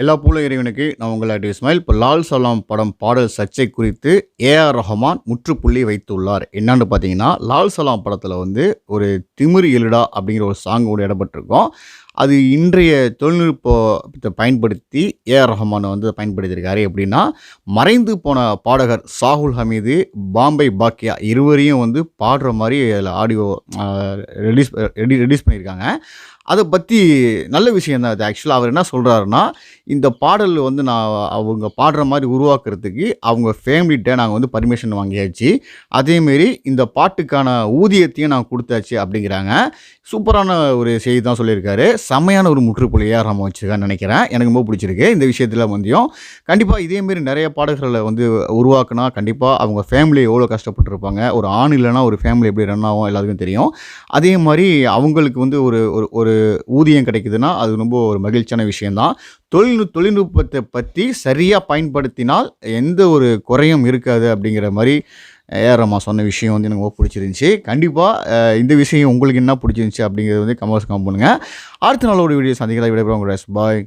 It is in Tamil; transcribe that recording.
எல்லா பூல இறைவனுக்கு. நான் உங்களை ஆக்டிவ் இஸ்மாயில் இப்போ லால் சலாம் படம் பாடல் சர்ச்சை குறித்து ஏஆர் ரஹ்மான் முற்றுப்புள்ளி வைத்துள்ளார். என்னான்னு பார்த்தீங்கன்னா லால் சலாம் படத்தில் வந்து ஒரு திமிர் எழுடா அப்படிங்கிற ஒரு சாங் கூட இடப்பட்டிருக்கோம் அது இன்றைய தொழில்நுட்பத்தை பயன்படுத்தி ஏஆர் ரஹ்மான் வந்து பயன்படுத்தியிருக்காரு எப்படின்னா மறைந்து போன பாடகர் சாகுல் ஹமீது பாம்பே பாக்கியா இருவரையும் வந்து பாடுற மாதிரி அதில் ஆடியோ ரிலீஸ் ரெடி ரிலீஸ் பண்ணியிருக்காங்க. அதை பற்றி நல்ல விஷயம் தான் அது ஆக்சுவலாக அவர் என்ன சொல்கிறாருன்னா இந்த பாடல் வந்து நான் அவங்க பாடுற மாதிரி உருவாக்குறதுக்கு அவங்க ஃபேமிலிகிட்ட நாங்கள் வந்து பர்மிஷன் வாங்கியாச்சு. அதேமாரி இந்த பாட்டுக்கான ஊதியத்தையும் நான் கொடுத்தாச்சு அப்படிங்கிறாங்க. சூப்பரான ஒரு செய்தி தான் சொல்லியிருக்காரு. செம்மையான ஒரு முற்றுப்புள்ளியாக நம்ம வச்சுருக்கான்னு நினைக்கிறேன். எனக்கு ரொம்ப பிடிச்சிருக்கு இந்த விஷயத்தில் வந்தியும். கண்டிப்பாக இதேமாரி நிறைய பாடல்களை வந்து உருவாக்குனா கண்டிப்பாக அவங்க ஃபேமிலி எவ்வளோ கஷ்டப்பட்டுருப்பாங்க. ஒரு ஆண் இல்லைன்னா ஒரு ஃபேமிலி எப்படி ரன் ஆகும் எல்லாத்துக்கும் தெரியும். அதே மாதிரி அவங்களுக்கு வந்து ஒரு ஒரு ஒரு ஊதியம் கிடைக்குதுன்னா அது ரொம்ப ஒரு மகிழ்ச்சியான விஷயந்தான் தொழில்நு தொழில்நுட்பத்தை பற்றி சரியாக பயன்படுத்தினால் எந்த ஒரு குறையும் இருக்காது அப்படிங்கிற மாதிரி ஏஆர் சொன்ன விஷயம் வந்து எனக்கு ரொம்ப பிடிச்சிருந்துச்சி. கண்டிப்பாக இந்த விஷயம் உங்களுக்கு என்ன பிடிச்சிருந்துச்சி அப்படிங்கிறது வந்து கமெண்ட்ஸ் கமெண்ட் பண்ணுங்கள் அடுத்த நாள் ஒரு வீடியோ சந்திக்கிறதா விடைபெறும் பாய்